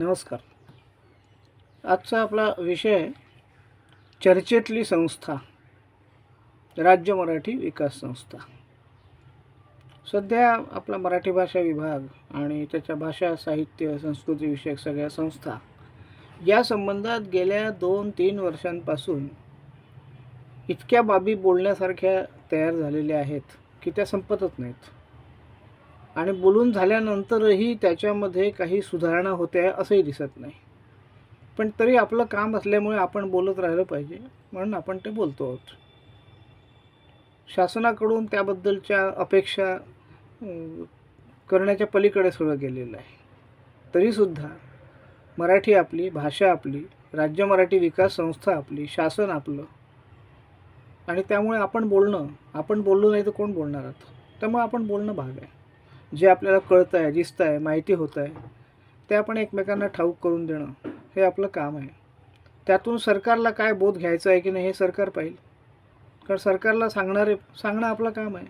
नमस्कार. आजचा आपला विषय चर्चेतली संस्था राज्य मराठी विकास संस्था. सध्या आपला मराठी भाषा विभाग आणि त्याच्या भाषा साहित्य संस्कृतीविषयक सगळ्या संस्था या संबंधात गेल्या दोन तीन वर्षांपासून इतक्या बाबी बोलण्यासारख्या तयार झालेल्या आहेत की त्या संपतच नाहीत. आणि बोलून झाल्यानंतरही त्याच्यामध्ये काही सुधारणा होते असंही दिसत नाही. पण तरी आपलं काम असल्यामुळे आपण बोलत राहिलं पाहिजे म्हणून आपण ते बोलतो आहोत. शासनाकडून त्याबद्दलच्या अपेक्षा करण्याच्या पलीकडे सगळं गेलेलं आहे. तरीसुद्धा मराठी आपली भाषा आपली राज्य मराठी विकास संस्था आपली शासन आपलं. आणि त्यामुळे आपण बोलणं आपण बोललो नाही तर कोण बोलणार आहोत त्यामुळे आपण बोलणं भाग आहे. जे आपल्याला कळतं आहे दिसतं आहे माहिती होतं आहे ते आपण एकमेकांना ठाऊक करून देणं हे आपलं काम आहे. त्यातून सरकारला काय बोध घ्यायचा आहे की नाही हे सरकार पाहिजे कारण सरकारला सांगणारे सांगणं आपलं काम आहे.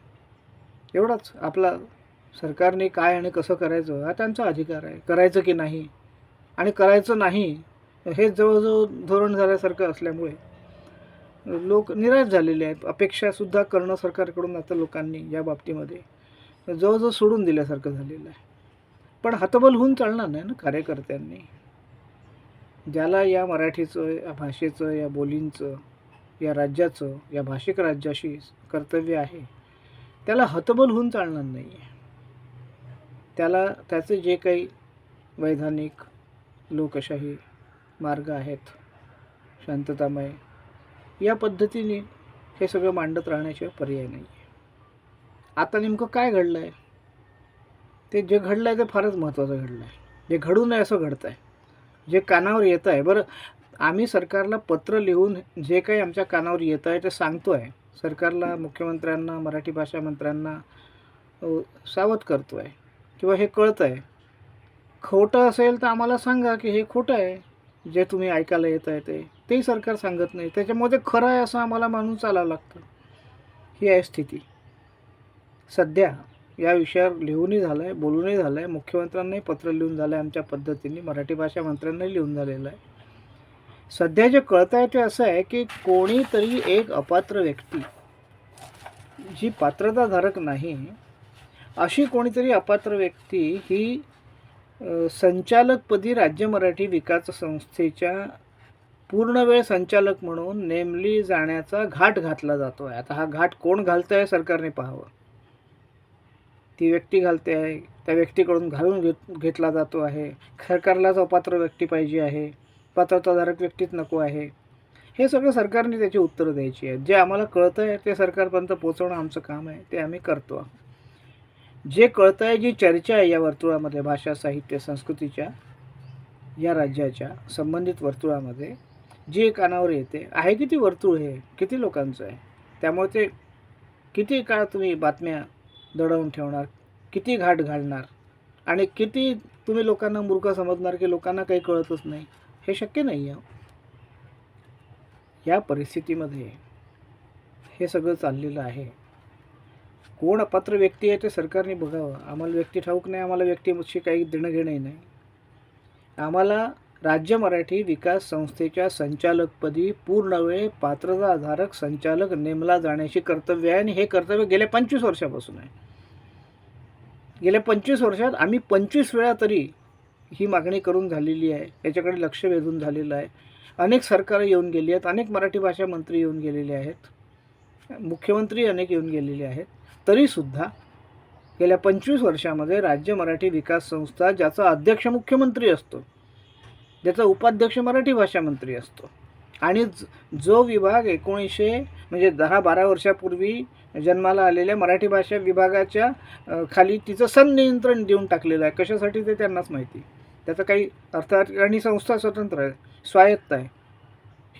एवढंच. आपला सरकारने काय आणि कसं करायचं हा त्यांचा अधिकार आहे. करायचं की नाही आणि करायचं नाही हे जवळजवळ धोरण झाल्यासारखं असल्यामुळे लोक निराश झालेले आहेत. अपेक्षासुद्धा करणं सरकारकडून आता लोकांनी या बाबतीमध्ये. जवळजवळ सोडून दिल्यासारखं झालेलं आहे. पण हतबल होऊन चालणार नाही ना कार्यकर्त्यांनी. ज्याला या मराठीचं या भाषेचं या बोलींचं या राज्याचं या भाषिक राज्याशी कर्तव्य आहे त्याला हतबल होऊन चालणार नाही आहे त्याला त्याचे जे काही वैधानिक लोकशाही मार्ग आहेत शांततामय या पद्धतीने हे सगळं मांडत राहण्याशिवाय पर्याय नाही आहे आता नेमकं काय घडलं आहे ते जे घडलं आहे ते फारच महत्त्वाचं घडलं आहे जे घडू नये असं घडतं आहे जे कानावर येतं आहे बरं आम्ही सरकारला पत्र लिहून जे काही आमच्या कानावर येत आहे ते सांगतो आहे सरकारला मुख्यमंत्र्यांना मराठी भाषा मंत्र्यांना सावध करतो आहे किंवा हे कळतं आहे खोटं असेल तर आम्हाला सांगा की हे खोटं आहे. जे तुम्ही ऐकायला येत आहे ते. तेही सरकार सांगत नाही. त्याच्यामुळे ते खरं आहे असं आम्हाला मानून चालावं लागतं. ही आहे स्थिती. सध्या या विषयावर लिहूनही झालं आहे बोलूनही झालं आहे मुख्यमंत्र्यांनाही पत्र लिहून झालं आहे आमच्या पद्धतीने मराठी भाषा मंत्र्यांनाही लिहून झालेलं आहे. सध्या जे कळत आहे ते असं आहे की कोणीतरी एक अपात्र व्यक्ती जी पात्रताधारक नाही अशी कोणीतरी अपात्र व्यक्ती ही संचालकपदी राज्य मराठी विकास संस्थेच्या पूर्ण वेळ संचालक म्हणून नेमली जाण्याचा घाट घातला जातो आहे आता हा घाट कोण घालतं आहे सरकारने पाहावं. ती व्यक्ती घालते आहे त्या व्यक्तीकडून घालून घेत घेतला जातो आहे. सरकारलाच अपात्र व्यक्ती पाहिजे आहे. पात्रताधारक व्यक्तीच नको आहे. हे सगळं सरकारने त्याची उत्तरं द्यायची आहेत. जे आम्हाला कळतं आहे ते सरकारपर्यंत पोचवणं आमचं काम आहे ते आम्ही करतो. जे कळतं आहे जी चर्चा आहे या वर्तुळामध्ये भाषा साहित्य संस्कृतीच्या या राज्याच्या संबंधित वर्तुळामध्ये जे कानावर येते आहे किती वर्तुळ हे किती लोकांचं आहे? त्यामुळे ते किती काळ तुम्ही बातम्या दडवून ठेवणार किती घाट घालणार आणि किती तुम्ही लोकांना मूर्ख समजणार की लोकांना काही कळतच नाही हे शक्य नाही आहे. या परिस्थितीमध्ये हे सगळं चाललेलं आहे. कोण अपात्र व्यक्ती आहे ते सरकारने बघावं. आम्हाला व्यक्ती ठाऊक नाही आम्हाला व्यक्तीशी काही देणं घेणंही नाही. आम्हाला राज्य मराठी विकास संस्थेच्या संचालकपदी पूर्णवेळ पात्रताधारक संचालक नेमला जाण्याची कर्तव्य आहे आणि हे कर्तव्य गेल्या पंचवीस वर्षापासून आहे. गेल्या पंचवीस वर्षात आम्ही पंचवीस वेळा तरी ही मागणी करून झालेली आहे. याच्याकडे लक्ष वेधून झालेलं आहे. अनेक सरकारं येऊन गेली आहेत. अनेक मराठी भाषा मंत्री येऊन गेलेले आहेत. मुख्यमंत्री अनेक येऊन गेलेले आहेत. तरीसुद्धा गेल्या पंचवीस वर्षामध्ये राज्य मराठी विकास संस्था ज्याचा अध्यक्ष मुख्यमंत्री असतो ज्याचा उपाध्यक्ष मराठी भाषा मंत्री असतो. आणि जो विभाग एकोणीसशे म्हणजे दहा बारा वर्षापूर्वी जन्माला आलेल्या मराठी भाषा विभागाच्या खाली तिचं संनियंत्रण देऊन टाकलेलं आहे. कशासाठी ते त्यांनाच माहिती. त्याचा काही अर्थ आणि संस्था स्वतंत्र आहे. स्वायत्त आहे.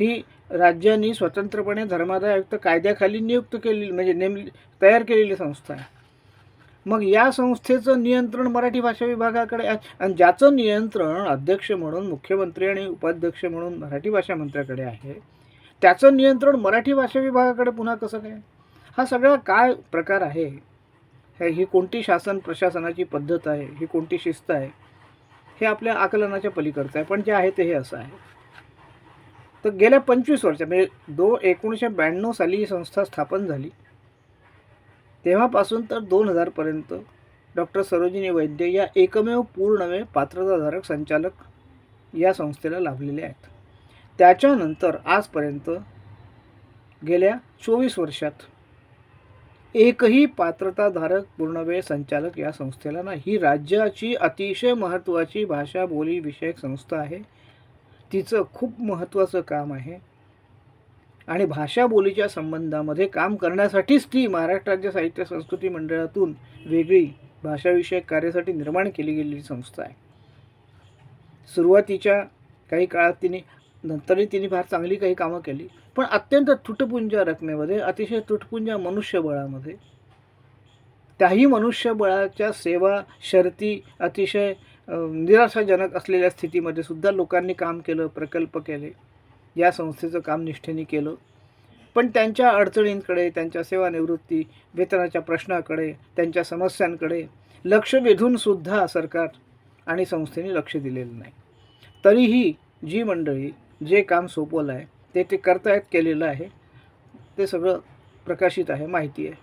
ही राज्यांनी स्वतंत्रपणे धर्मादाय आयुक्त कायद्याखाली नियुक्त केलेली म्हणजे नेम तयार केलेली संस्था आहे. मग या संस्थेचं नियंत्रण मराठी भाषा विभागाकडे आहे. आणि ज्याचं नियंत्रण अध्यक्ष म्हणून मुख्यमंत्री आणि उपाध्यक्ष म्हणून मराठी भाषा मंत्र्याकडे आहे त्याचं नियंत्रण मराठी भाषा विभागाकडे पुन्हा कसं काय? हा सगळा काय प्रकार आहे? हे- ही कोणती शासन प्रशासनाची पद्धत आहे? ही कोणती शिस्त आहे? हे आपल्या आकलनाच्या पलीकडचं आहे. पण जे आहे ते हे असं आहे. तर गेल्या पंचवीस वर्षात म्हणजे दो एकोणीसशे ब्याण्णव साली ही संस्था स्थापन झाली. तेव्हापासून तर दोन हजारपर्यंत डॉक्टर सरोजिनी वैद्य या एकमेव पूर्णवेळ पात्रताधारक संचालक या संस्थेला लाभलेले आहेत. त्याच्यानंतर आजपर्यंत गेल्या चोवीस वर्षात एकही पात्रताधारक पूर्णवेळ संचालक या संस्थेला नाही. ही राज्याची अतिशय महत्त्वाची भाषा बोली विषयक संस्था आहे. तिचं खूप महत्त्वाचं काम आहे. आणि भाषा बोलीच्या संबंधामध्ये काम करण्यासाठीच ती महाराष्ट्र राज्य साहित्य संस्कृती मंडळातून वेगळी भाषाविषयक कार्यासाठी निर्माण केली गेलेली संस्था आहे. सुरुवातीच्या काही काळात तिने नंतरही तिने फार चांगली काही कामं केली पण अत्यंत तुटपुंजा रकमेमध्ये अतिशय तुटपुंजा मनुष्यबळामध्ये त्याही मनुष्यबळाच्या सेवा शर्ती अतिशय निराशाजनक असलेल्या स्थितीमध्ये सुद्धा लोकांनी काम केलं प्रकल्प केले. या संस्थेचं काम निष्ठेने केलं. पण त्यांच्या अडचणींकडे त्यांच्या सेवानिवृत्ती वेतनाच्या प्रश्नाकडे त्यांच्या समस्यांकडे लक्ष वेधूनसुद्धा सरकार आणि संस्थेने लक्ष दिलेलं नाही. तरीही जी मंडळी जे काम सोपवलं आहे ते ते करतायत केलेलं आहे ते सगळं प्रकाशित आहे माहिती आहे.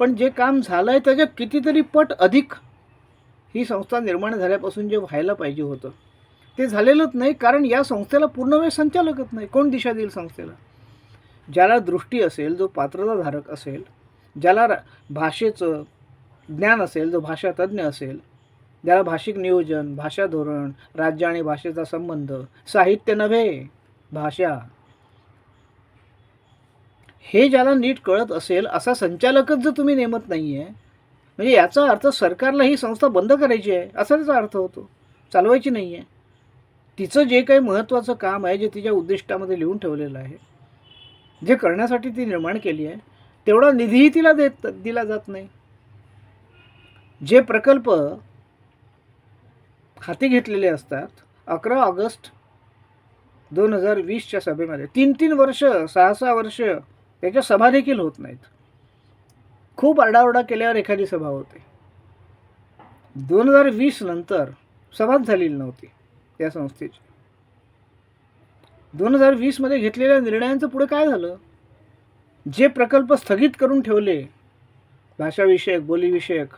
पण जे काम झालं आहे त्याच्या कितीतरी पट अधिक ही संस्था निर्माण झाल्यापासून जे व्हायला पाहिजे होतं ते झालेलंच नाही कारण या संस्थेला पूर्ण वेळ संचालकच नाही. कोण दिशा देईल संस्थेला? ज्याला दृष्टी असेल जो पात्रताधारक असेल ज्याला रा- भाषेचं ज्ञान असेल जो भाषा तज्ज्ञ असेल ज्याला भाषिक नियोजन भाषा धोरण राज्य आणि भाषेचा संबंध साहित्य नव्हे भाषा. हे ज्याला नीट कळत असेल असा संचालकच जर तुम्ही नेमत नाही आहे म्हणजे याचा अर्थ सरकारला ही संस्था बंद करायची आहे असा त्याचा अर्थ होतो. चालवायची नाही आहे तिचं जे काही महत्त्वाचं काम आहे जे तिच्या उद्दिष्टामध्ये लिहून ठेवलेलं आहे जे करण्यासाठी ती निर्माण केली आहे तेवढा निधीही तिला देत दिला जात नाही. जे प्रकल्प हाती घेतलेले असतात अकरा ऑगस्ट दोन हजार वीसच्या सभेमध्ये तीन तीन वर्ष सहा सहा वर्ष त्याच्या सभा देखील होत नाहीत. खूप आरडाओरडा केल्यावर एखादी सभा होते. दोन हजार वीस नंतर सभाच झालेली नव्हती. या संस्थेची. दोन हजार वीसमध्ये घेतलेल्या निर्णयांचं पुढे काय झालं? जे प्रकल्प स्थगित करून ठेवले भाषाविषयक बोलीविषयक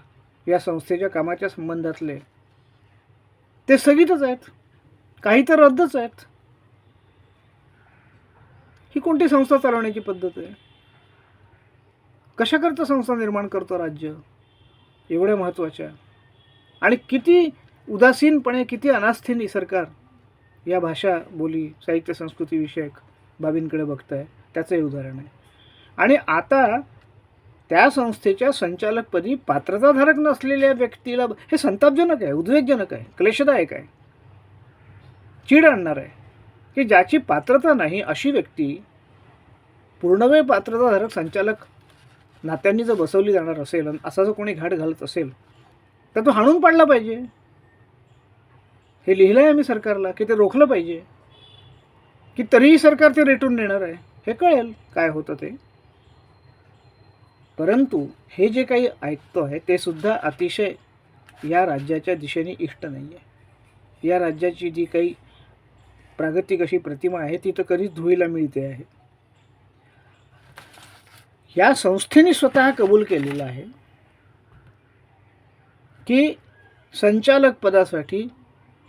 या संस्थेच्या कामाच्या संबंधातले ते स्थगितच आहेत. काही तर रद्दच आहेत. ही कोणती संस्था चालवण्याची पद्धत आहे? कशाकरता संस्था निर्माण करतो राज्य? एवढ्या महत्त्वाच्या. आणि किती उदासीनपणे किती अनास्थेने सरकार? या भाषा बोली साहित्य संस्कृतीविषयक बाबींकडे बघत आहे त्याचंही उदाहरण आहे. आणि आता त्या संस्थेच्या संचालकपदी पात्रताधारक नसलेल्या व्यक्तीला हे संतापजनक आहे उद्वेगजनक आहे क्लेशदायक आहे. चीड आणणार आहे. की ज्याची पात्रता नाही अशी व्यक्ती पूर्णवेळ पात्रताधारक संचालक नात्यांनी जर बसवली जाणार असेल आणि असा जर कोणी घाट घालत असेल तर तो हाणून पाडला पाहिजे. हे लिहिलं आहे आम्ही सरकारला की ते रोखलं पाहिजे. की तरीही सरकार ते रेटून देणार आहे. हे कळेल काय होतं ते. परंतु हे जे काही ऐकतो आहे ते सुद्धा अतिशय या राज्याच्या दिशेने इष्ट नाही आहे या राज्याची जी काही प्रागतिक अशी प्रतिमा आहे ती तर कधीच धुळीला मिळते आहे. या संस्थेने स्वतः कबूल केलेलं आहे की संचालक पदासाठी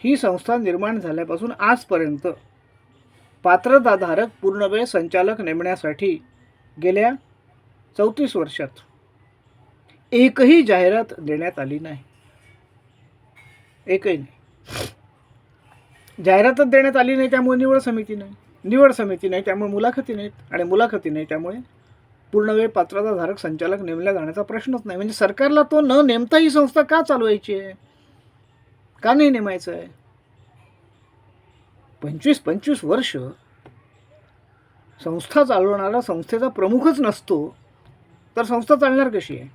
ही संस्था निर्माण झाल्यापासून आजपर्यंत पात्रताधारक पूर्णवेळ संचालक नेमण्यासाठी गेल्या चौतीस वर्षात एकही जाहिरात देण्यात आली नाही. एकही नाही. जाहिरातच देण्यात आली नाही त्यामुळे निवड समिती नाही. निवड समिती नाही त्यामुळे मुलाखती नाहीत आणि मुलाखती नाही त्यामुळे पूर्णवेळ पात्रताधारक संचालक नेमल्या जाण्याचा प्रश्नच नाही. म्हणजे सरकारला तो न नेमता ही संस्था का चालवायची आहे? का नाही नेमायचं आहे? पंचवीस पंचवीस वर्ष संस्था चालवणारा संस्थेचा प्रमुखच नसतो तर संस्था चालणार कशी आहे?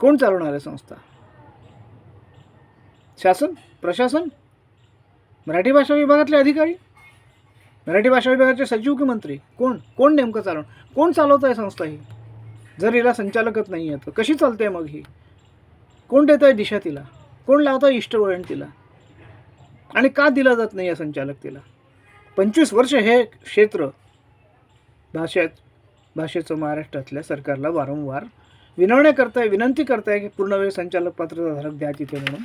कोण चालवणार आहे संस्था? शासन? प्रशासन? मराठी भाषा विभागातले अधिकारी? मराठी भाषा विभागाचे सचिव की मंत्री? कोण? कोण नेमकं चालवण कोण चालवत आहे संस्था ही? जर हिला संचालकच नाही आहे तर कशी चालते मग ही? कोण देत आहे दिशा तिला? कोण लावतं इष्टवळण तिला? आणि का दिला जात नाही या संचालकतेला? पंचवीस वर्ष हे क्षेत्र भाषेत भाषेचं महाराष्ट्रातल्या सरकारला वारंवार विनवण्या करताय विनंती करताय की पूर्णवेळ संचालक पात्रधारक द्या तिथे म्हणून.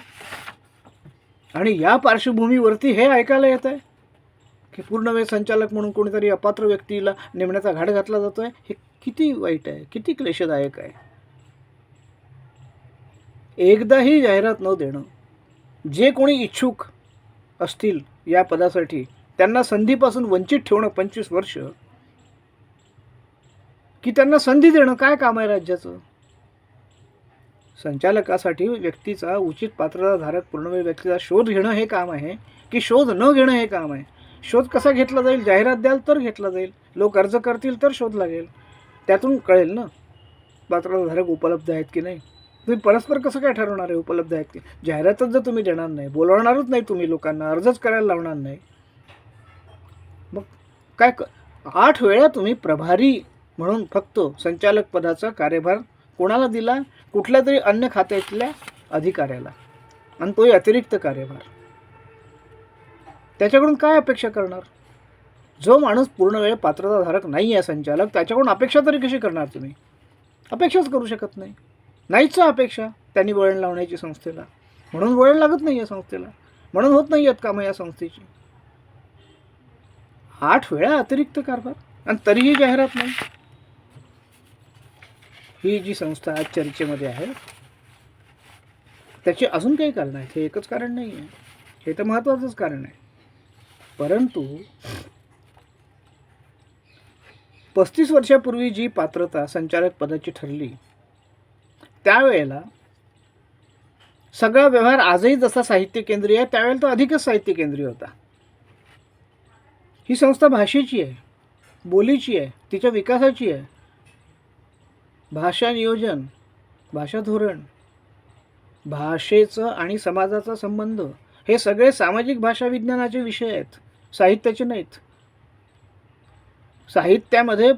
आणि या पार्श्वभूमीवरती हे ऐकायला येत आहे की पूर्णवेळ संचालक म्हणून कोणीतरी अपात्र व्यक्तीला नेमण्याचा घाट घातला जातो आहे हे किती वाईट आहे किती क्लेशदायक आहे. एकदाही जाहिरात न देणं. जे कोणी इच्छुक असतील या पदासाठी त्यांना संधीपासून वंचित ठेवणं पंचवीस वर्ष. की त्यांना संधी देणं काय काम आहे राज्याचं? संचालकासाठी व्यक्तीचा उचित पात्रताधारक पूर्णवेळ व्यक्तीचा शोध घेणं हे काम आहे की शोध न घेणं हे काम आहे. शोध कसा घेतला जाईल? जाहिरात द्याल तर घेतला जाईल. लोक अर्ज करतील तर शोध लागेल. त्यातून कळेल ना पात्रताधारक उपलब्ध आहेत की नाही? तुम्ही परस्पर कसं काय ठरवणार आहे उपलब्ध आहेत की जाहिरातच जर तुम्ही देणार नाही बोलवणारच नाही तुम्ही लोकांना अर्जच करायला लावणार नाही. मग काय क आठ वेळा तुम्ही प्रभारी म्हणून फक्त संचालक पदाचा कार्यभार कोणाला दिला? कुठल्या तरी अन्य खात्यातल्या अधिकाऱ्याला. आणि तोही अतिरिक्त कार्यभार. त्याच्याकडून काय अपेक्षा करणार? जो माणूस पूर्ण वेळ पात्रताधारक नाही आहे संचालक त्याच्याकडून अपेक्षा तरी कशी करणार तुम्ही? अपेक्षाच करू शकत नाही. नाहीच अपेक्षा त्यांनी वळण लावण्याची संस्थेला. म्हणून वळण लागत नाही या संस्थेला. म्हणून होत नाही आहेत कामं या संस्थेची. आठ वेळा अतिरिक्त कारभार. आणि तरीही जाहिरात नाही. ही जी संस्था आज चर्चेमध्ये आहे त्याचे अजून काही कारण आहेत. हे एकच कारण नाही आहे. हे तर महत्त्वाचंच कारण आहे. परंतु पस्तीस वर्षापूर्वी जी पात्रता संचालक पदाची ठरली त्यावेळेला सगळा व्यवहार आजही जसा साहित्य केंद्रीय आहे त्यावेळेला तो अधिकच साहित्य केंद्रीय होता. ही संस्था भाषेची आहे बोलीची आहे तिच्या विकासाची आहे. भाषा नियोजन भाषा धोरण भाषेचं आणि समाजाचा संबंध हे सगळे सामाजिक भाषा विज्ञानाचे विषय आहेत साहित्याचे नाहीत. साहित्यामध्ये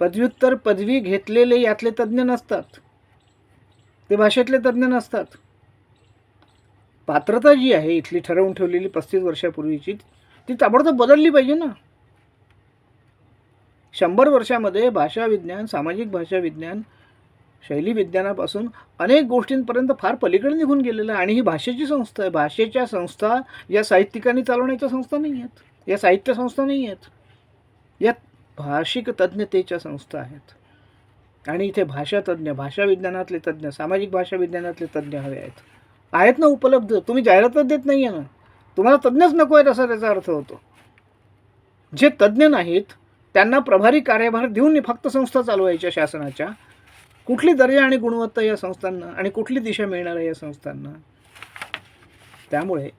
पदव्युत्तर पदवी घेतलेले यातले तज्ज्ञ नसतात. ते भाषेतले तज्ज्ञ नसतात. पात्रता जी आहे इथली ठरवून ठेवलेली पस्तीस वर्षापूर्वीची ती ताबडतोब बदलली पाहिजे ना. शंभर वर्षामध्ये भाषा विज्ञान सामाजिक भाषा विज्ञान शैली विज्ञानापासून अनेक गोष्टींपर्यंत फार पलीकडे निघून गेलेलं आहे. आणि ही भाषेची संस्था आहे. भाषेच्या संस्था या साहित्यिकांनी चालवण्याच्या संस्था नाही आहेत. या साहित्य संस्था नाही आहेत. या भाषिक तज्ज्ञतेच्या संस्था आहेत. आणि इथे भाषा तज्ज्ञ भाषा विज्ञानातले तज्ज्ञ सामाजिक भाषा विज्ञानातले तज्ज्ञ हवे आहेत. आहेत ना उपलब्ध? तुम्ही जाहिरातच देत नाही आहे ना. तुम्हाला तज्ज्ञच नको आहेत असा त्याचा अर्थ होतो. जे तज्ज्ञ नाहीत त्यांना प्रभारी कार्यभार देऊन फक्त संस्था चालवायच्या शासनाच्या. कुठली दर्जा आणि गुणवत्ता या संस्थांना आणि कुठली दिशा मिळणार आहे या संस्थांना. त्यामुळे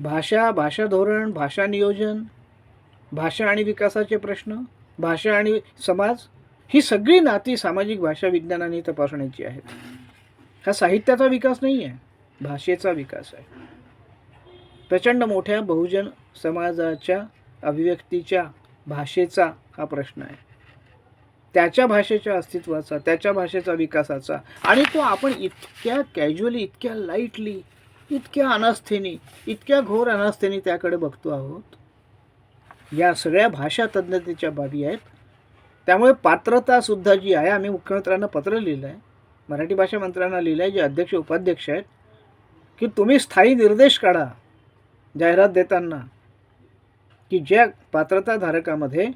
भाषा भाषा धोरण भाषा नियोजन भाषा आणि विकासाचे प्रश्न भाषा आणि समाज ही सगळी नाती सामाजिक भाषा विज्ञानाने तपासण्याची आहेत. हा साहित्याचा विकास नाही आहे भाषेचा विकास आहे. प्रचंड मोठ्या बहुजन समाजाच्या अभिव्यक्तीच्या भाषेचा हा प्रश्न आहे. त्याच्या भाषेच्या अस्तित्वाचा त्याच्या भाषेचा विकासाचा आणि तो आपण इतक्या कॅज्युअली इतक्या लाईटली इतक्या अनास्थेने इतक्या घोर अनास्थेने त्याकडे बघतो आहोत. या सगळ्या भाषा तज्ज्ञतेच्या बाबी आहेत. त्यामुळे पात्रतासुद्धा जी आहे आम्ही मुख्यमंत्र्यांना पत्र लिहिलं आहे मराठी भाषा मंत्र्यांना लिहिलं आहे जे अध्यक्ष उपाध्यक्ष आहेत की तुम्ही स्थायी निर्देश काढा जाहिरात देताना की ज्या पात्रताधारकामध्ये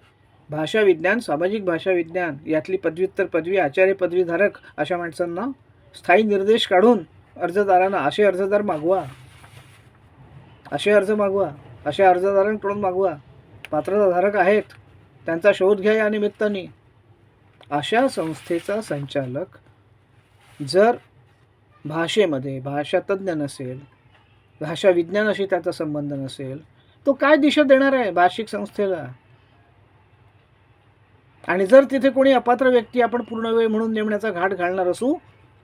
भाषा विज्ञान सामाजिक भाषा विज्ञान यातली पदव्युत्तर पदवी आचार्य पदवीधारक अशा माणसांना स्थायी निर्देश काढून अर्जदारांना असे अर्जदार मागवा असे अर्ज मागवा अशा अर्जदारांकडून मागवा. पात्रताधारक आहेत. त्यांचा शोध घ्या या निमित्ताने. अशा संस्थेचा संचालक जर भाषेमध्ये भाषातज्ञ नसेल भाषा विज्ञानाशी त्याचा संबंध नसेल तो काय दिशा देणार आहे भाषिक संस्थेला? आणि जर तिथे कोणी अपात्र व्यक्ती आपण पूर्ण वेळ म्हणून नेमण्याचा घाट घालणार असू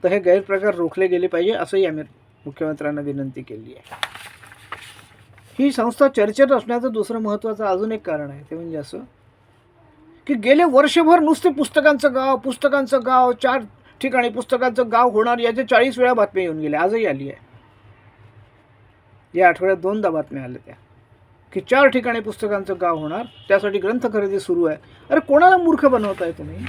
तर हे गैरप्रकार रोखले गेले पाहिजे असंही आम्ही मुख्यमंत्र्यांना विनंती केली आहे. ही संस्था चर्चेत असण्याचं दुसरं महत्त्वाचं अजून एक कारण आहे. ते म्हणजे असं की गेले वर्षभर नुसते पुस्तकांचं गाव पुस्तकांचं गाव चार ठिकाणी पुस्तकांचं गाव होणार याच्या चाळीस वेळा बातम्या येऊन गेल्या. आजही आली आहे. या आठवड्यात दोनदा बातम्या आल्या त्या. की चार ठिकाणी पुस्तकांचं गाव होणार त्यासाठी ग्रंथ खरेदी सुरू आहे. अरे कोणाला मूर्ख बनवताय तुम्ही?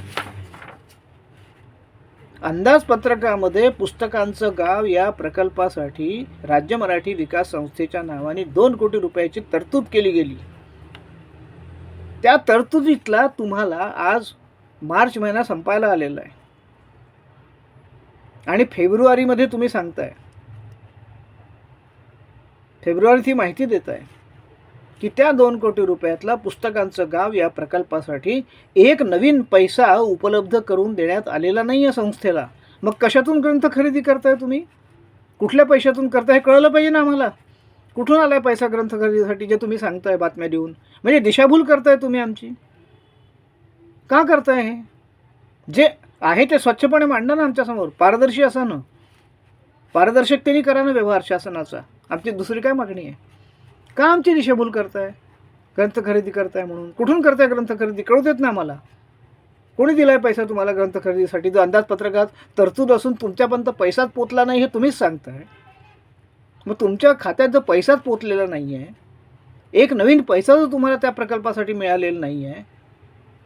अंदाजपत्रकामध्ये पुस्तकांचं गाव या प्रकल्पासाठी राज्य मराठी विकास संस्थेच्या नावाने दोन कोटी रुपयाची तरतूद केली गेली. त्या तरतुदीतला तुम्हाला आज मार्च महिना संपायला आलेला आहे. आणि फेब्रुवारीमध्ये तुम्ही सांगताय. फेब्रुवारीत ही माहिती देत आहे की त्या दोन कोटी रुपयातला पुस्तकांचं गाव या प्रकल्पासाठी एक नवीन पैसा उपलब्ध करून देण्यात आलेला नाही आहे संस्थेला. मग कशातून ग्रंथ खरेदी करताय तुम्ही? कुठल्या पैशातून करताय हे कळलं पाहिजे ना आम्हाला. कुठून आलाय पैसा ग्रंथ खरेदीसाठी जे तुम्ही सांगताय बातम्या देऊन? म्हणजे दिशाभूल करताय तुम्ही आमची. का करताय हे? जे आहे ते स्वच्छपणे मांडा ना आमच्यासमोर. पारदर्शी असा ना पारदर्शकतेने करा ना व्यवहार शासनाचा. आमची दुसरी काय मागणी आहे? का आमची दिशाभूल करताय? ग्रंथ खरेदी करताय म्हणून. कुठून करताय ग्रंथ खरेदी? कळू देत ना आम्हाला. कोणी दिलाय पैसा तुम्हाला ग्रंथ खरेदीसाठी? जो अंदाजपत्रकात तरतूद असून तुमच्यापर्यंत पैसाच पोचला नाही हे तुम्हीच सांगताय. मग तुमच्या खात्यात जर पैसाच पोचलेला नाही आहे एक नवीन पैसा जर तुम्हाला त्या प्रकल्पासाठी मिळालेला नाही आहे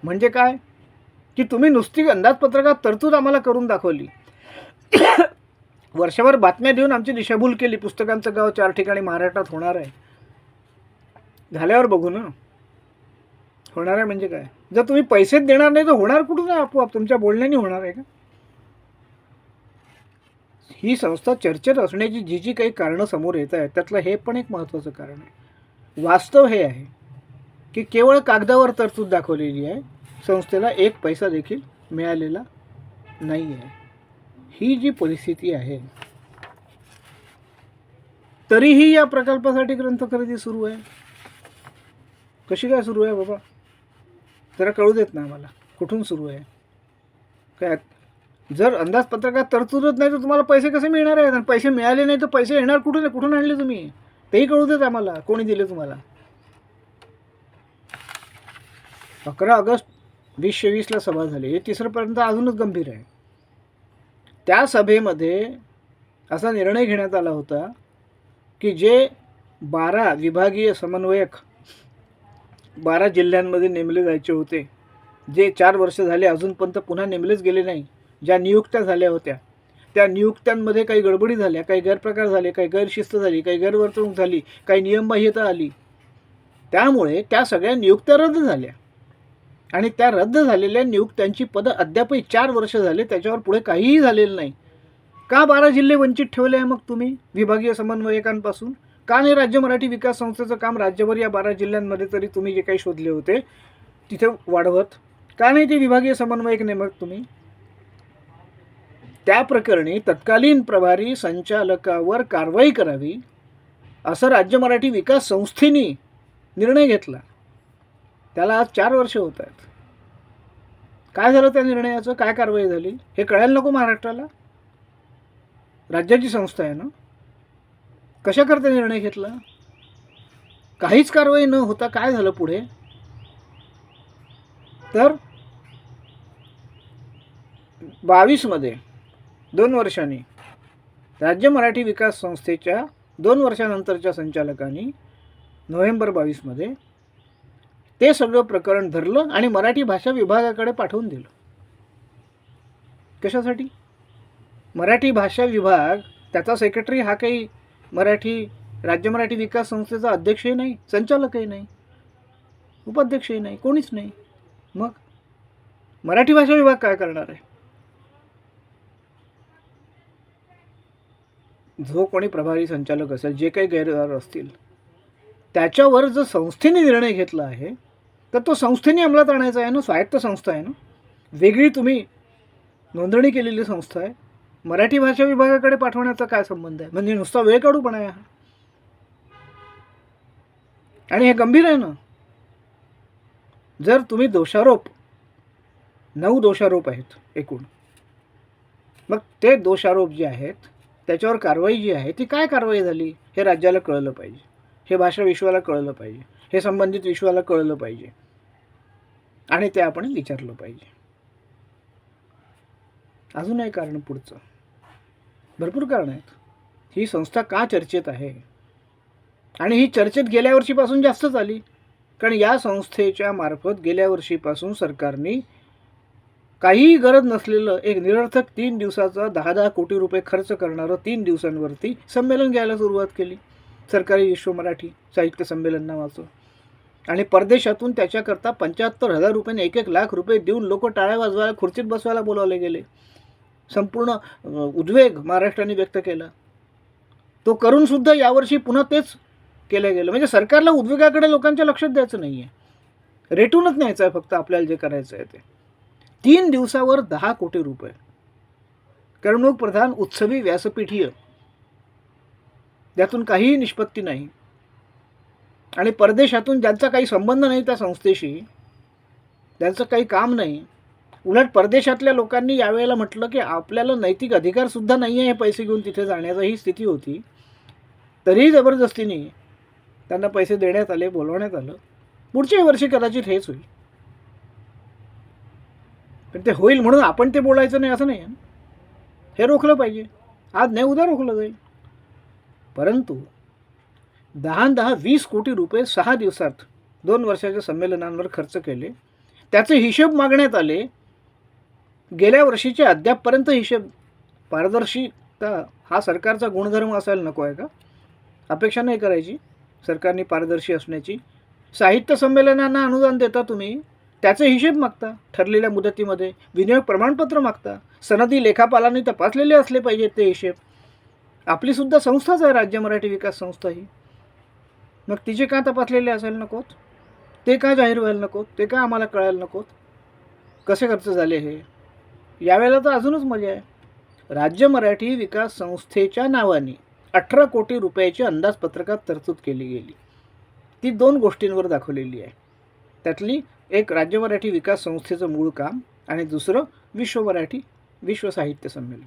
म्हणजे काय? की तुम्ही नुसती अंदाजपत्रकात तरतूद आम्हाला करून दाखवली. वर्षभर बातम्या देऊन आमची दिशाभूल केली. पुस्तकांचं गाव चार ठिकाणी महाराष्ट्रात होणार आहे. झाल्यावर बघू ना. होणार आहे म्हणजे काय? जर तुम्ही पैसेच देणार नाही तर होणार कुठून आहे आपोआप? तुमच्या बोलण्याने होणार आहे का? ही संस्था चर्चेत असण्याची जी जी काही कारणं समोर येत आहेत त्यातलं हे पण एक महत्त्वाचं कारण आहे. वास्तव हे आहे की केवळ कागदावर तरतूद दाखवलेली आहे संस्थेला एक पैसा देखील मिळालेला नाही आहे ही जी परिस्थिती आहे तरीही या प्रकल्पासाठी ग्रंथ खरेदी सुरू आहे. कशी काय सुरू आहे बाबा? जरा कळू देत ना आम्हाला कुठून सुरू आहे? काय जर अंदाजपत्रकात तरतूदच नाही तर तुम्हाला पैसे कसे मिळणार आहेत? आणि पैसे मिळाले नाही तर पैसे येणार कुठून कुठून आणले तुम्ही? तेही कळू देत आम्हाला. कोणी दिले तुम्हाला? अकरा ऑगस्ट वीसशे वीसला सभा झाली. हे तिसरंपर्यंत अजूनच गंभीर आहे. त्या सभेमध्ये असा निर्णय घेण्यात आला होता की जे बारा विभागीय समन्वयक बारा जिल्ह्यांमध्ये नेमले जायचे होते जे चार वर्ष झाले अजूनपर्यंत पुन्हा नेमलेच गेले नाही ज्या नियुक्त्या झाल्या होत्या त्या नियुक्त्यांमध्ये काही गडबडी झाल्या काही गैरप्रकार झाले काही गैरशिस्त झाली काही गैरवर्तणूक झाली काही नियमबाह्यता आली. त्यामुळे त्या सगळ्या नियुक्त्या रद्द झाल्या. आणि त्या रद्द झालेल्या नियुक्त्यांची पदं अद्यापही चार वर्ष झाले त्याच्यावर पुढे काहीही झालेलं नाही. का बारा जिल्हे वंचित ठेवले आहे मग तुम्ही विभागीय समन्वयकांपासून? का नाही राज्य मराठी विकास संस्थेचं काम राज्यभर या बारा जिल्ह्यांमध्ये तरी तुम्ही जे काही शोधले होते तिथे वाढवत? का नाही ते विभागीय समन्वयक नेमक तुम्ही? त्या प्रकरणी तत्कालीन प्रभारी संचालकावर कारवाई करावी असं राज्य मराठी विकास संस्थेने निर्णय घेतला. त्याला आज चार वर्ष होत आहेत. काय झालं त्या निर्णयाचं? काय कारवाई झाली? हे कळायला नको महाराष्ट्राला? राज्याची संस्था आहे ना? कशाकरता निर्णय घेतला? काहीच कारवाई न होता काय झालं पुढे? तर बावीसमध्ये दोन वर्षांनी. राज्य मराठी विकास संस्थेच्या दोन वर्षानंतरच्या संचालकांनी नोव्हेंबर बावीसमध्ये ते सगळं प्रकरण धरलं आणि मराठी भाषा विभागाकडे पाठवून दिलं. कशासाठी? मराठी भाषा विभाग त्याचा सेक्रेटरी हा काही मराठी राज्य मराठी विकास संस्थेचा अध्यक्षही नाही संचालकही नाही उपाध्यक्षही नाही कोणीच नाही. मग? मराठी भाषा विभाग काय करणार आहे? जो कोणी प्रभारी संचालक असेल जे काही गैरदार असतील त्याच्यावर जर संस्थेने निर्णय घेतला आहे तर तो संस्थेने अंमलात आणायचा आहे ना? स्वायत्त संस्था आहे ना? वेगळी तुम्ही नोंदणी केलेली संस्था आहे. मराठी भाषा विभागाकडे पाठवण्याचा काय संबंध आहे? म्हणजे नुसता वेळ काढूपणा आहे हा. आणि हे गंभीर आहे ना? जर तुम्ही दोषारोप नऊ दोषारोप आहेत एकूण मग ते दोषारोप जे आहेत त्याच्यावर कारवाई जी आहे ती काय कारवाई झाली? हे राज्याला कळलं पाहिजे. हे भाषा विश्वाला कळलं पाहिजे. हे संबंधित विश्वाला कळलं पाहिजे. आणि ते आपण विचारलं पाहिजे. अजून एक कारण पुढचं. भरपूर कारण आहेत. ही संस्था का चर्चेत आहे? आणि ही चर्चेत गेल्या वर्षीपासून जास्तच आली. कारण या संस्थेच्या मार्फत गेल्या वर्षीपासून सरकारने काहीही गरज नसलेलं एक निरर्थक तीन दिवसाचा दहा दहा कोटी रुपये खर्च करणारं तीन दिवसांवरती संमेलन घ्यायला सुरुवात केली. सरकारी विश्व मराठी साहित्य संमेलन नावाचं. आणि परदेशातून त्याच्याकरता पंच्याहत्तर हजार रुपयाने एक एक लाख रुपये देऊन लोक टाळ्या वाजवायला खुर्चीत बसवायला बोलावले गेले. संपूर्ण उद्वेग महाराष्ट्राने व्यक्त केला. तो करूनसुद्धा यावर्षी पुन्हा तेच केलं गेलं. म्हणजे सरकारला उद्वेगाकडे लोकांच्या लक्षात द्यायचं नाही आहे रेटूनच न्यायचं आहे फक्त आपल्याला जे करायचं आहे ते. तीन दिवसावर दहा कोटी रुपये. करमणूक प्रधान उत्सवी व्यासपीठीय. त्यातून काहीही निष्पत्ती नाही. आणि परदेशातून ज्यांचा काही संबंध नाही त्या संस्थेशी त्यांचं काही काम नाही. उलट परदेशातल्या लोकांनी यावेळेला म्हटलं की आपल्याला नैतिक अधिकारसुद्धा नाही आहे हे पैसे घेऊन तिथे जाण्याचा ही स्थिती होती. तरीही जबरदस्तीने त्यांना पैसे देण्यात आले बोलवण्यात आलं. पुढच्याही वर्षी कदाचित हेच होईल. पण ते होईल म्हणून आपण ते बोलायचं नाही असं नाही आहे हे रोखलं पाहिजे. आज नाही उद्या रोखलं जाईल. परंतु दहा दहा वीस कोटी रुपये सहा दिवसात दोन वर्षाच्या संमेलनांवर खर्च केले. त्याचे हिशेब मागण्यात आले. गेल्या वर्षीचे अद्यापपर्यंत हिशेब पारदर्शिता हा सरकारचा गुणधर्म असायला नको आहे का? अपेक्षा नाही करायची. सरकारने पारदर्शी असण्याची. साहित्य संमेलनांना अनुदान देता तुम्ही. त्याचे हिशेब मागता ठरलेल्या मुदतीमध्ये विनियोग प्रमाणपत्र मागता सनदी लेखापालांनी तपासलेले असले पाहिजेत ते हिशेब. आपलीसुद्धा संस्थाच आहे राज्य मराठी विकास संस्था ही. मग तिचे का तपासलेले असायला नकोत? ते का जाहीर व्हायला नकोत? ते का आम्हाला कळायला नकोत? कसे खर्च झाले हे? यावेळेला तर अजूनच मजा आहे. राज्य मराठी विकास संस्थेच्या नावाने अठरा कोटी रुपयाची अंदाजपत्रकात तरतूद केली गेली. ती दोन गोष्टींवर दाखवलेली आहे. त्यातली एक राज्य मराठी विकास संस्थेचं मूळ काम आणि दुसरं विश्व मराठी विश्व साहित्य संमेलन.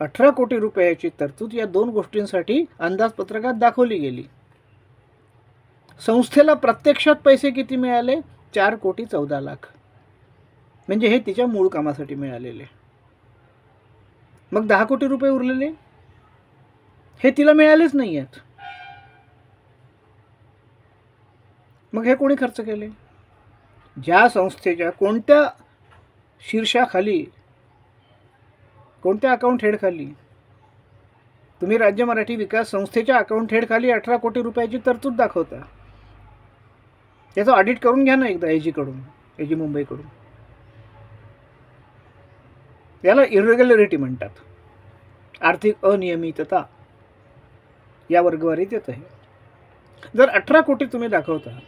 अठरा कोटी रुपयाची तरतूद या दोन गोष्टींसाठी अंदाजपत्रकात दाखवली गेली. संस्थेला प्रत्यक्षात पैसे किती मिळाले? चार कोटी चौदा लाख. म्हणजे हे तिच्या मूळ कामासाठी मिळालेले. मग दहा कोटी रुपये उरलेले? हे तिला मिळालेच नाही आहेत मग हे कोणी खर्च केले? ज्या संस्थेच्या कोणत्या शीर्षाखाली कोणत्या अकाउंट हेडखाली? तुम्ही राज्य मराठी विकास संस्थेच्या अकाउंट हेडखाली अठरा कोटी रुपयाची तरतूद दाखवता. त्याचं ऑडिट करून घ्या ना एकदा एजीकडून एजी मुंबईकडून. याला इरेग्युलरिटी म्हणतात. आर्थिक अनियमितता या वर्गवारीत येत आहे. जर अठरा कोटी तुम्ही दाखवता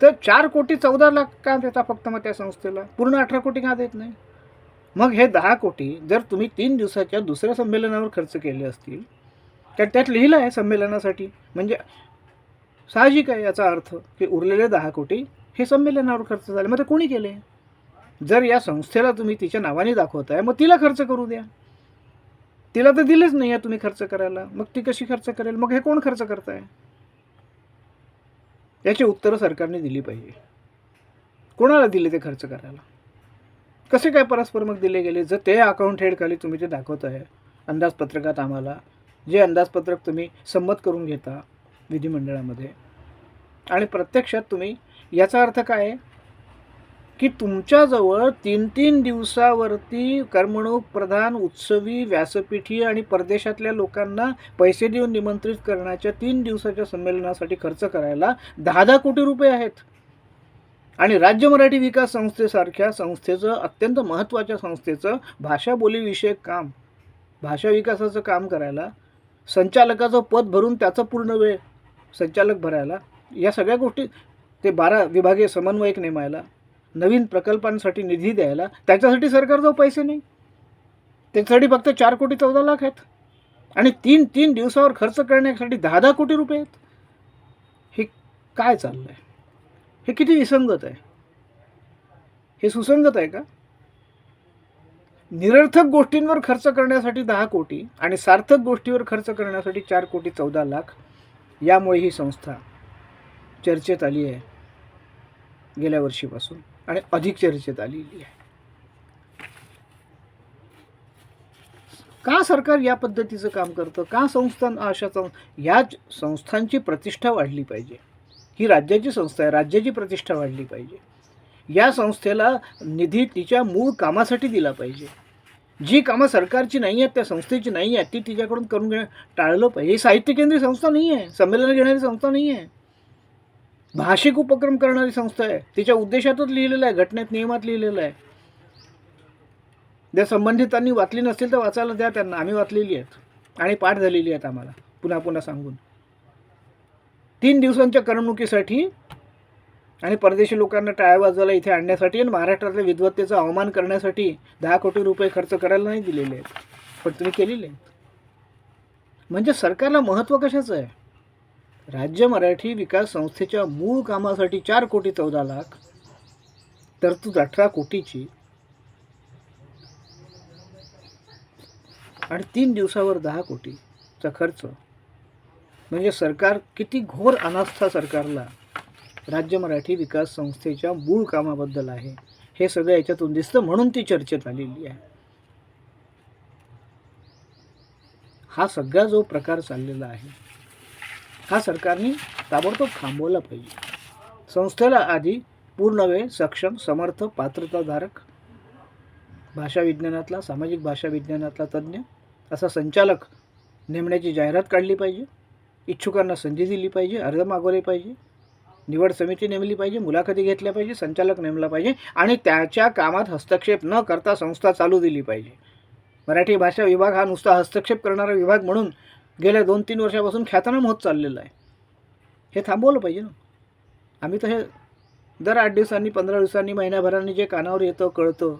तर चार कोटी चौदा लाख का देता फक्त मग त्या संस्थेला? पूर्ण अठरा कोटी का देत नाही? मग हे दहा कोटी जर तुम्ही तीन दिवसाच्या दुसऱ्या संमेलनावर खर्च केले असतील तर त्यात लिहिलं आहे संमेलनासाठी. म्हणजे साहजिक आहे याचा अर्थ की उरलेले दहा कोटी हे संमेलनावर खर्च झाले. मग ते कोणी केले? जर या संस्थेला तुम्ही तिच्या नावाने दाखवताय मग तिला खर्च करू द्या. तिला तर दिलेच नाही आहे तुम्ही खर्च करायला. मग ती कशी खर्च करेल? मग हे कोण खर्च करताय? याची उत्तरं सरकारने दिली पाहिजे. कोणाला दिले ते खर्च करायला? कसे काय परस्पर मग दिले गेले? जर ते अकाउंट हेडखाली तुम्ही ते दाखवत आहे अंदाजपत्रकात आम्हाला जे अंदाजपत्रक तुम्ही संमत करून घेता विधिमंडळामध्ये आणि प्रत्यक्षात तुम्ही याचा अर्थ काय आहे? की तुमच्याजवळ तीन तीन दिवसावरती करमणूक प्रधान उत्सवी व्यासपीठी आणि परदेशातल्या लोकांना पैसे देऊन निमंत्रित करण्याच्या तीन दिवसाच्या संमेलनासाठी खर्च करायला दहा दहा कोटी रुपये आहेत. आणि राज्य मराठी विकास संस्थेसारख्या संस्थेचं अत्यंत महत्त्वाच्या संस्थेचं भाषा बोलीविषयक काम भाषा विकासाचं काम करायला संचालकाचं पद भरून त्याचं पूर्ण वेळ संचालक भरायला या सगळ्या गोष्टी ते बारा विभागीय समन्वयक नेमायला नवीन प्रकल्पांसाठी निधी द्यायला त्याच्यासाठी सरकारजवळ पैसे नाही. त्याच्यासाठी फक्त चार कोटी चौदा लाख आहेत. आणि तीन तीन दिवसावर खर्च करण्यासाठी दहा दहा कोटी रुपये आहेत. हे काय चाललं आहे हे किती विसंगत आहे? हे सुसंगत आहे का? निरर्थक गोष्टींवर खर्च करण्यासाठी दहा कोटी आणि सार्थक गोष्टीवर खर्च करण्यासाठी चार कोटी चौदा लाख यामुळे ही संस्था चर्चेत आली आहे गेल्या वर्षीपासून. आणि अधिक चर्चेत आलेली आहे. का सरकार या पद्धतीचं काम करतं? का संस्थान अशा या संस्थांची प्रतिष्ठा वाढली पाहिजे? ही राज्याची संस्था आहे राज्याची प्रतिष्ठा वाढली पाहिजे. या संस्थेला निधी तिच्या मूळ कामासाठी दिला पाहिजे. जी कामं सरकारची नाही आहेत त्या संस्थेची नाही आहेत ती तिच्याकडून करून घेणं टाळलं पाहिजे. ही साहित्य केंद्रीय संस्था नाही आहे संमेलन घेणारी संस्था नाही आहे. भाषिक उपक्रम करणारी संस्था आहे. तिच्या उद्देशातच लिहिलेलं आहे घटनेत नियमात लिहिलेलं आहे. ज्या संबंधितांनी वाचली नसतील तर वाचायला द्या त्यांना. आम्ही वाचलेली आहेत आणि पाठ झालेली आहेत आम्हाला. पुन्हा पुन्हा सांगून. तीन दिवसांच्या करमणुकीसाठी आणि परदेशी लोकांना टाळ्या वाजवायला इथे आणण्यासाठी आणि महाराष्ट्रातल्या विद्वत्तेचा अवमान करण्यासाठी दहा कोटी रुपये खर्च करायला नाही दिलेले आहेत. पण तुम्ही केलेले आहेत. म्हणजे सरकारला महत्त्व कशाचं आहे? राज्य मराठी विकास संस्थेच्या मूळ कामासाठी चार कोटी चौदा लाख तरतूद अठरा कोटीची. आणि तीन दिवसावर दहा कोटीचा खर्च. म्हणजे सरकार किती घोर अनास्था सरकारला राज्य मराठी विकास संस्थेच्या मूळ कामाबद्दल आहे हे सगळं याच्यातून दिसतं म्हणून ती चर्चेत आलेली आहे. हा सगळा जो प्रकार चाललेला आहे हा सरकारने ताबडतोब थांबवला पाहिजे. संस्थेला आधी पूर्ण वेळ सक्षम समर्थ पात्रताधारक भाषा विज्ञानातला सामाजिक भाषा विज्ञानातला तज्ज्ञ असा संचालक नेमण्याची जाहिरात काढली पाहिजे. इच्छुकांना संधी दिली पाहिजे अर्ज मागवले पाहिजे. निवड समिती नेमली पाहिजे मुलाखती घेतल्या पाहिजे संचालक नेमला पाहिजे आणि त्याच्या कामात हस्तक्षेप न करता संस्था चालू दिली पाहिजे. मराठी भाषा विभाग हा नुसता हस्तक्षेप करणारा विभाग म्हणून गेल्या दोन तीन वर्षापासून ख्यातनाम होत चाललेलं आहे. हे थांबवलं पाहिजे ना. आम्ही तर हे दर आठ दिवसांनी पंधरा दिवसांनी महिन्याभरांनी जे कानावर येतं कळतं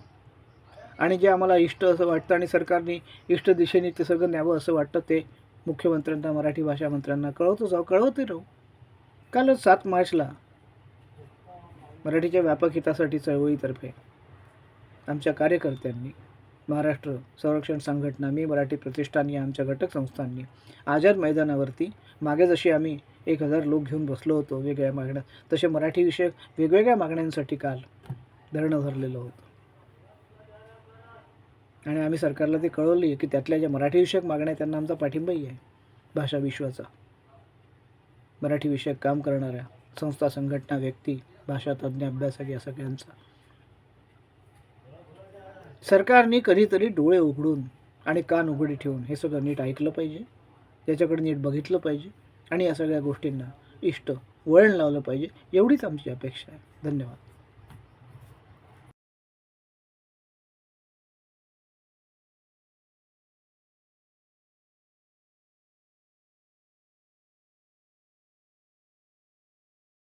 आणि जे आम्हाला इष्ट असं वाटतं आणि सरकारने इष्ट दिशेने ते सगळं न्यावं असं वाटतं ते मुख्यमंत्र्यांना मराठी भाषा मंत्र्यांना कळवतो जाऊ कळवते राहू. कालच सात मार्चला मराठीच्या व्यापक हितासाठी चळवळीतर्फे आमच्या कार्यकर्त्यांनी महाराष्ट्र संरक्षण संघटना मी मराठी प्रतिष्ठान या आमच्या घटक संस्थांनी. आझाद मैदानावरती मागे जशी आम्ही एक हजार लोक घेऊन बसलो होतो वेगळ्या मागण्या तसे मराठी विषयक वेगवेगळ्या मागण्यांसाठी काल धरणं धरलेलं होतं. आणि आम्ही सरकारला ते कळवली की त्यातल्या ज्या मराठी विषयक मागण्या त्यांना आमचा पाठिंबाही आहे भाषा विश्वाचा. मराठी विषयक काम करणाऱ्या संस्था संघटना व्यक्ती भाषा तज्ज्ञ अभ्यासक या सगळ्यांचा. सरकारने कधीतरी डोळे उघडून आणि कान उघडे ठेवून हे सगळं नीट ऐकलं पाहिजे. त्याच्याकडे नीट बघितलं पाहिजे. आणि या सगळ्या गोष्टींना इष्ट वळण लावलं पाहिजे. एवढीच आमची अपेक्षा आहे. धन्यवाद.